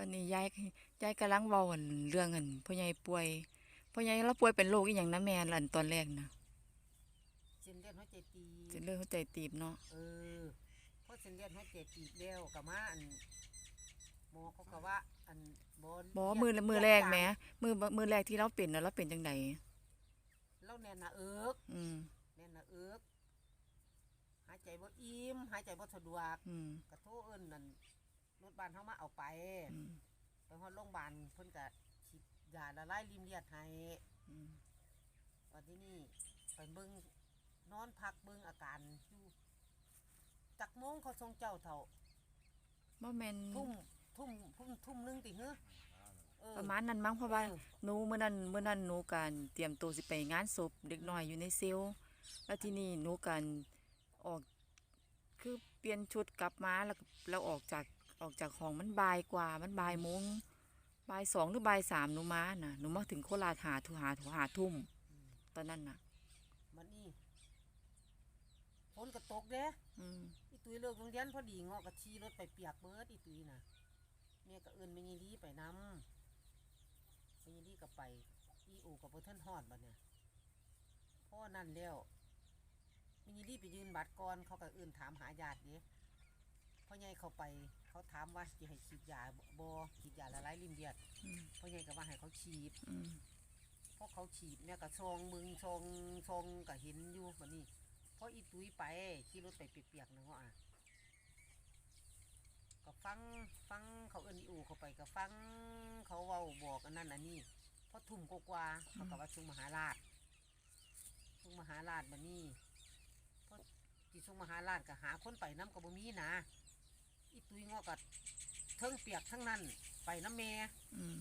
อนนี้ยายยายกำลังเว้าอั่นเรื่องอันพ่อใหญ่ป่วยพ่อใหญ่เราป่วยเป็นโรคอีหยังนะแม่อันตอนแรกนะเส้นเลือดหัวใจตีเส้นเลือดหัวใจตีบเนาะเออเพราะเส้นเลือดหัวใจตีบแล้วกับมาอันหมอเขาก็ว่าอันบอลบ่มือมือแรกแหมมือมือแรกที่เราเป็นน่ะเราเป็นจังไดแล้วแน่นหนาเอิกอืมแน่นหนาเอิกหายใจบ่อิ่มหายใจบ่สะดวกอืมกระโทษเอิ้นนั่น รถบ้านเขามาเอาไปอืมไปฮอดโรงพยาบาลเพิ่นก็ฉีดยาละลายริมเลือดให้อืมวันที่นี่ไปเบิ่งนอนพักเบิ่งอาการอยู่จักโมงเขาส่งเจ้าเท่าบ่แม่นทุ่มทุ่มทุ่มทุ่มหนึงติเฮ้อเออ ประมาณนั้นมั้งเพราะว่าเออ หนูมื้อนั้นมื้อนั้นหนูการเตรียมตัวสิไปงานศพเด็กน้อยอยู่ในเซลล์แล้วทีนี้หนูการออกคือเปลี่ยนชุดกลับมาแล้วก็แล้วออกจาก ออกจากห้องมันบ่ายกว่ามันบ่ายโมงบ่ายสองหรือบ่ายสามหนูมาน่ะหนูมาถึงโคราชหาทุหาหาทุ่ม ตอนนั้นน่ะมันนี่ฝนก็ตกเด้อืมอีตุยเลิกโรงเรียนพอดีเงาะก็ขี่รถไปเปียกเบิดอีตุยน่ะแม่ก็เอิ้นแม่ยีรีไปนำแม่ยีรีก็ไป อีอูกับบ่ทันฮอดบัดเนี่ยเพราะว่านั่นแล้วแม่ยีรีไปยืนบัตรก่อนเขาก็เอิ้นถามหาญาติเด้พ่อให ญ่เขาไปเขาถามว่าสิให้ฉีดยาบ่บ่ฉีดยาละลายริ่มเลือดอืมพ่อใหญ่ก็ว่าให้เขาฉีดอืมเพราะเขาฉีดเนี่ยก็ซองมึงซองซองก็เห็นอยู่บัดนี้เพราะอีตุ้ยไปขี่รถไปเปียกๆนะว่าอะก็ฟังฟังเขาเอิ้นอีอูเขาไปก็ฟังเขาเว้าบอกอันนั้นอันนี้เพราะทุ่มกว่าๆเขาก็ว่าชุงมหาราชชุงมหาราชบัดนี้เพราะที่ชุงมหาราชก็หาคนไปน้ำกับบ่มีนะ อีตุ้ยงอก็เทิงเปียกทั้งนั้น ไปน้ำเมอืม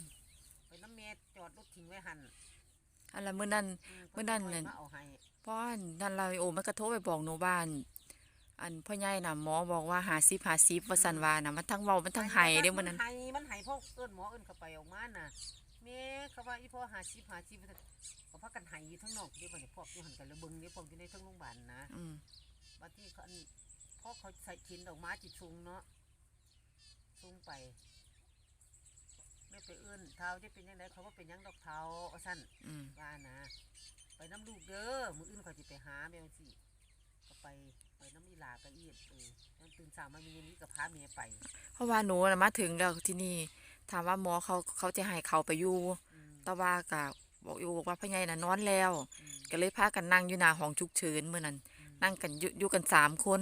ไปน้ำเมจอดรถทิ้งไว้หันอันละมื้อนั้นอืเมื่อนั้นพิ่นั่น มาเอาให้เพราะอันนั่นเราโอมันก็โทรไปบอกหนูบ้าน อันพ่อใหญ่น่ะหมอบอกว่าหาซิบหาซิบว่าสันว่าน่ะมันทั้งเว้ามันทั้งไห้เด้อมื้อนั้น ไห้มันไห้พวกเอิ้นหมอเอิ้นเข้าไปออกมาน่ะแม่เขาว่าอีพ่อหาชิบหาชิบก็พักกันไห้อยู่ทั้งนอกเดี๋ยวบัดนี้พวกอยู่หันกันระเบิงเดี๋ยวพวกอยู่ในทั้งโรงพยาบาลนะ อืมบัดที่เขาอันพ่อเขาใส่ขินออกมาจิตชุงเนาะ ชุงไปไม่ไปเอิ้นเท้าจะเป็นยังไงเขาว่าเป็นหยังดอกเท้าเอาสั้นอืมว่านะ ไปน้ำลูกเด้อมืออื่นเขาจะไปหาแมวสิก็ไปไปน้ำอีหลาก็เอียดเออแล้วตื่นสายมามีนี้ก็พาเมียไปเพราะว่าหนูน่ะมาถึงแล้วที่นี่ ถามว่าหมอเขาเขาจะให้เขาไปอยู่อืมแต่ว่าก็บอกอยู่บอกว่าพ่อใหญ่น่ะนอนแล้ว อืมก็เลยพากันนั่งอยู่หน้าห้องฉุกเฉินมื้อนั้นอืมนั่งกันอยู่อยู่กันสามคน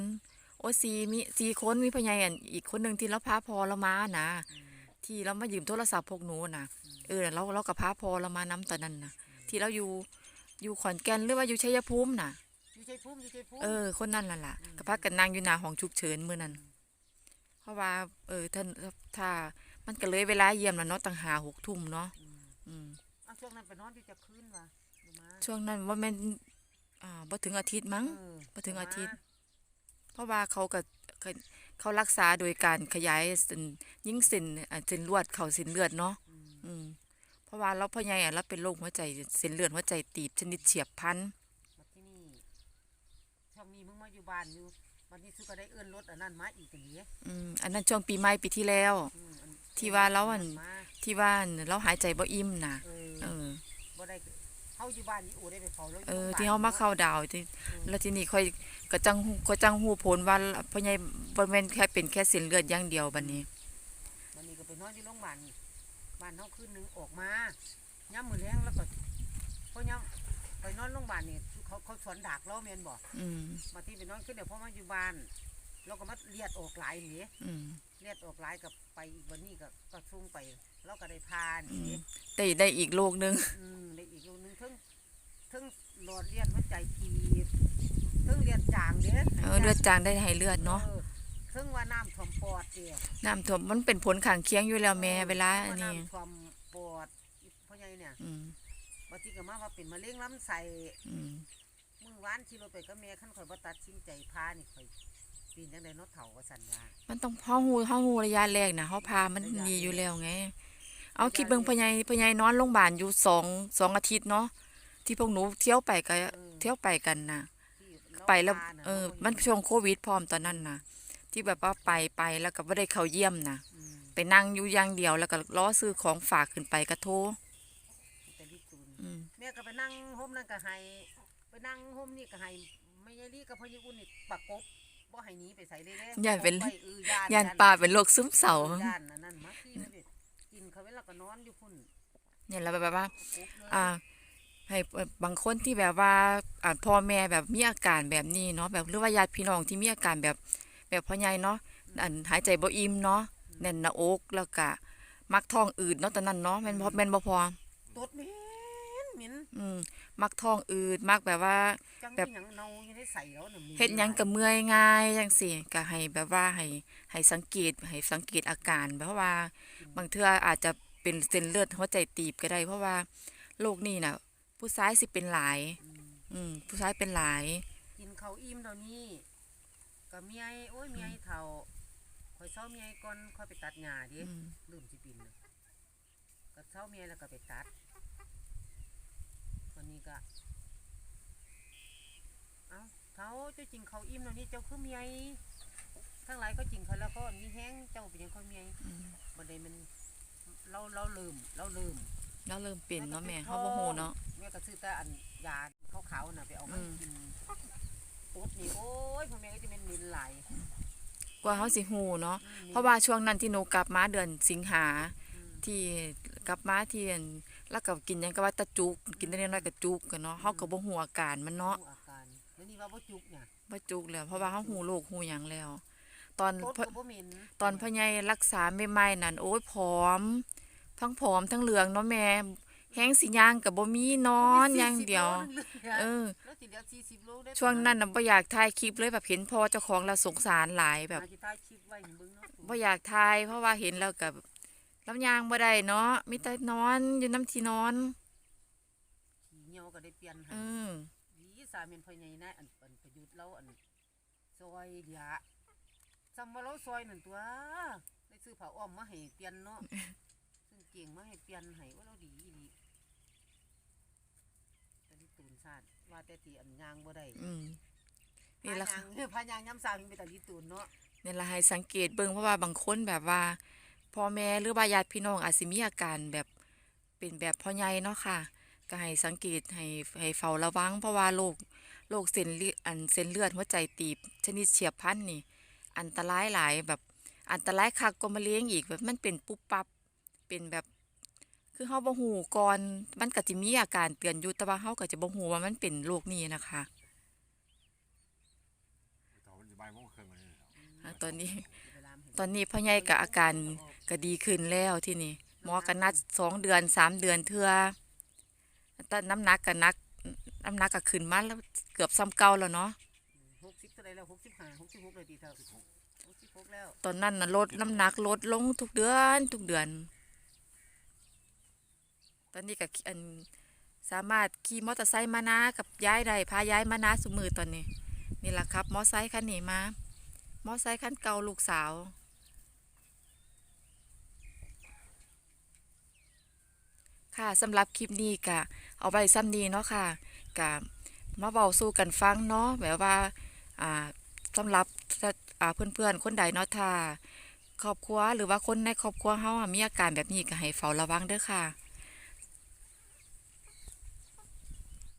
โอ้สี่มีสี่คนมีพ่อใหญ่อันอีกคนหนึงที่เราพาพอเรามานะอืมที่เรามายืมโทรศัพท์พวกหนูน่ะอืมเออเราเรากับพาพอเรามานํตอนนั้นน่ะที่เราอยู่อยู่ขอนแก่นหรือว่าอยู่ชัยภูมิน่ะอยู่ใจพุ่มอยู่ใจพุ่มเออคนนั้นล่ะล่ะอืมก็พากันนั่งอยู่หน้าห้องฉุกเฉินมื้อนั้น เพราะว่า เออท่านถ้ามันก็เลยเวลาเยี่ยมแล้วเนาะตั้งหาหกทุ่มเนาะอืมอืมอะช่วงนั้นไปนอนอยู่จะคืนวะอยู่มาช่วงนั้นว่าแม่นอ่าบ่ถึงอาทิตย์มั้งเออบ่ถึงอาทิตย์ เพราะว่าเขาก็ก็เขารักษาโดยการขยายเส้นยิ่งเส้นอ่าเส้นลวดเข้าเส้นเลือดเนาะอืมอืมเพราะว่าเราพ่อใหญ่อะเราเป็นโรคหัวใจเส้นเลือดหัวใจตีบชนิดเฉียบพลันมาที่นี่ช่วงนี้มึงมาอยู่บ้านอยู่วันนี้สุก็ได้เอื้อนรถอันนั้นมาอีกอันนี้อืมอันนั้นช่วงปีใหม่ปีที่แล้วอืมอันที่ว่าเราอันมาที่ว่าเราหายใจบ่อิ่มน่ะเออเออบ่ได้ เฮาอยู่บ้านนี่โอ้ได้ไปเฝ้าแล้วเออโรงพยบลที่เฮามาเข้าดาวที่อืมแล้วทีนี้ค่อยก็จังฮู้ก็จังฮู้ผลว่าพ่อใหญ่บ่แม่นแค่เป็นแค่เส้นเลือดอย่างเดียวบัดนี้วันนี้ก็ไปนอนอยู่โรงพยาบาลบ้านเฮาคืนหนึงออกมาย่ำมือแรงแล้วก็พอย่ำไปนอนโรงพยาบาลนี่เขาเขาสวนดากเราแม่นบ่อืมมาที่ไปนอนขึ้นเดี๋ยวพอมาอยู่บ้านเราก็มาเลียดออกหลายหนีอืมเลียดออกหลายกับไปอีกวันนี้ก็ก็ซุ่งไปเราก็ได้พาหอืนีมได้ได้อีกโรคนึง อืมได้อีกลูกหนึงทั้งทั้ง หลอดเลียดหัวใจตีบทั้งเลียดจางเด้เออเลือดจางได้ให้เลือดเนาะออทั้งว่าน้ำท่วมปอดเด้น้ำท่วมมันเป็นผลข้างเคียงอยู่แล้วแม่เวลาทั้อังนว่านี้น้ำท่วมปอดอีพ่อใหญ่เนี่ยอืมบางทีก็มาว่าเป็นมะเร็งลำไส้อืมมึงหวานที่เราไปกับแม่ขั้นข่อยบ่ตัดสินใจพานี่ข่อยปีนจังไดเนาะเฒ่าว่าซั่นว่ามันต้องเฮาฮู้เฮาฮู้ระยะแรกน่ะเฮาพามันดีอยู่แล้วไง เอาคิดเบิ่งพ่อใหญ่พ่อใหญ่นอนโรงพยาบาลอยู่สองสองอาทิตย์เนาะ ที่พวกหนูเที่ยวไปก็เที่ยวไปกันน่ะที่เราไปแล้วพาน่ะเออราบ่มันช่วงโควิดพร้อมตอนนั้นน่ะที่แบบว่าไปไปแล้วก็บ่ได้เข้าเยี่ยมน่ะอืมไปนั่งอยู่อย่างเดียวแล้วก็ล้อซื้อของฝากขึ้นไปก็โทรแต่ลิตูนอืมแม่ก็ไปนั่งห่มนั่นก็ให้ไปนั่งห่มนี่ก็ให้ไม่ยายลี่กับพ่อยี่อุ่นนี่ปักกบบ่ให้หนีไปใส่เลยเด้ย่านเป็นออออย่านย่านป้าเป็นโรคซึมเศร้าย่านนั่นนั่นมาที่มาเด็ดกินเขาเวลาก็นอนอยู่พุ่นเนี่ยแล้วแบบว่ากบเลยอ่า ให้บางคนที่แบบว่าอ่าพ่อแม่แบบมีอาการแบบนี้เนาะแบบหรือว่าญาติพี่น้องที่มีอาการแบบแบบพ่อใหญ่เนาะอันหายใจบ่อิ่มเนาะแน่นหน้าอกแล้วก็มักท้องอืดเนาะตอนนั้นเนาะแม่นบ่แม่นบ่พอตดเหม็นเหม็นอืมมักท้องอืดมักแบบว่าจังแบบมีหยังเนาอยู่ในใส่แล้วน่ะมีเฮ็ดหยังก็เมื่อยง่ายจังซี่ก็ให้แบบว่าให้ให้สังเกตให้สังเกตอาการเพราะว่า บางเทื่ออาจจะเป็นเส้นเลือดหัวใจตีบก็ได้ เพราะว่าโรคนี้น่ะ ผู้ชายสิเป็นหลาย อืมอืมผู้ชายเป็นหลาย กินเขาวอิ่มเดี๋ยวนี้ก็เมียไอ้โอ้ยเมียไอ้เฒ่าคอยเช้าเมียไอ้ก่อนค่อยไปตัดหญ้าดิอืม ลืมสิบินน่ะก็เช้าเมียแล้วก็ไปตัดวันนี้ก็เอ้าเฒ่าเจ้าจริงเขาวอิ่มเดี๋ยวนี้เจ้าคือเมียไอ้ทั้งหลายก็จริงเขาแล้วก็มีแห้งเจ้าเป็นหยังเขาเมียไอ้อืมบันไดมันเราเราลืมเราลืมแล้วเริ่มเป็นเนาะแม่เฮาบ่ฮู้เนาะแม่ก็ซื้อแต่อันยาขาวๆน่ะไปเอามาอืมกินตุ๊ดนี่โอ้ยพ่อแม่ก็จะเป็นมินไหลายกว่าเฮาสิฮู้เนาะอืมเพราะว่าช่วงนั้นที่หนูกลับมาเดือนสิงหาอืมที่กลับมาที่อั่นแล้วก็กินหยังก็ว่าแตะจุกกินได้น้อยๆก็จุกกันเนาะเฮาก็บ่ฮู้อาการมันเนาะรู้อาการแล้วนี่ว่าบ่จุกเนี่ยบ่จุกแล้วเพราะว่าเฮาฮู้โรคฮู้หยังแล้ว ตอนตุ๊ดพ่อก็บ่เหม็นตอนพ่อใหญ่รักษาใหม่ๆนั่นโอ้ยผอม ทั้งผอมทั้งเหลืองเนาะแม่ แห้งสิย่างก็บ่มีนอนอย่างเดียว เออแล้วสิเดียว40โลได้ช่วงนั้นน่ะบ่อยากถ่ายคลิปเลยแบบเห็นพ่อเจ้าของแล้วสงสารหลายแบบอาจจะถ่ายคลิปไว้ให้เบิ่งเนาะบ่อยากถ่ายเพราะว่าเห็นแล้วกับลำยางบ่ได้เนาะมีแต่นอนอยู่น้ำที่นอนขี้เหนียวก็ได้เปลี่ยนให้อืมดีสามีพ่อใหญ่นะอันอันประยุทธ์เราอันซอยเหลือจำว่าเราซอยนั่นตัวได้ซื้อผ้าอ้อมมาให้เปลี่ยนเนาะซึ่งเก่งมาให้เปลี่ยนให้ว่าเราดีอีหลีแต่ที่ตูนชาติ ว่าแต่ตีอันยางบ่ได้อืมนี่แหละค่ะพายางย้ำสาวถึงไปแต่ที่ตูนเนาะนี่แหละให้สังเกตเบิ่งเพราะว่าบางคนแบบว่าพ่อแม่หรือว่าญาติพี่น้องอาจสิมีอาการแบบเป็นแบบพ่อใหญ่เนาะค่ะ ก็ให้สังเกตให้ให้เฝ้าระวัง เพราะว่าโรคโรคเส้นเลือดอันเส้นเลือดหัวใจตีบ ชนิดเฉียบพลันนี่ อันตรายหลายแบบอันตรายคักกว่ามะเร็งอีกแบบมันเป็นปุ๊บปั๊บเป็นแบบ คือเฮาบ่ฮู้ก่อนมันก็สิมีอาการเตือนอยู่แต่ว่าเฮาก็จะบ่ฮู้ว่ามันเป็นโรคนี้นะคะตอนบ่ายโมงครึ่งเลยอ่าตอนนี้เวลาเห็นตอนนี้พ่อใหญ่ก็อาการก็ดีขึ้นแล้วที่นี่หมอก็นัดสองเดือนสามเดือนเทื่อแต่น้ำหนักก็นักน้ำหนักก็ขึ้นมาแล้วเกือบซ้ำเก่าแล้วเนาะหกสิบเท่าไรแล้วหกสิบห้าหกสิบหกเลยดีเท่าหกสิบหกแล้วตอนนั้นน่ะลดน้ำหนักลดลงทุกเดือนทุกเดือน ตอนนี้ก็อันสามารถขี่มอเตอร์ไซค์มานากับย้ายได้พาย้ายมานาสุมือตอนนี้ นี่แหละครับ มอไซค์คันนี้มามอไซค์คันเก่าลูกสาวค่ะสำหรับคลิปนี้ก็เอาไว้ซ้ำนี้เนาะค่ะก็มาเบาสู้กันฟังเนาะแบบว่าอ่าสำหรับอ่าเพื่อนๆ คนใดเนาะถ้าครอบครัวหรือว่าคนในครอบครัวเฮาอะมีอาการแบบนี้ก็ให้เฝ้าระวังเด้อค่ะ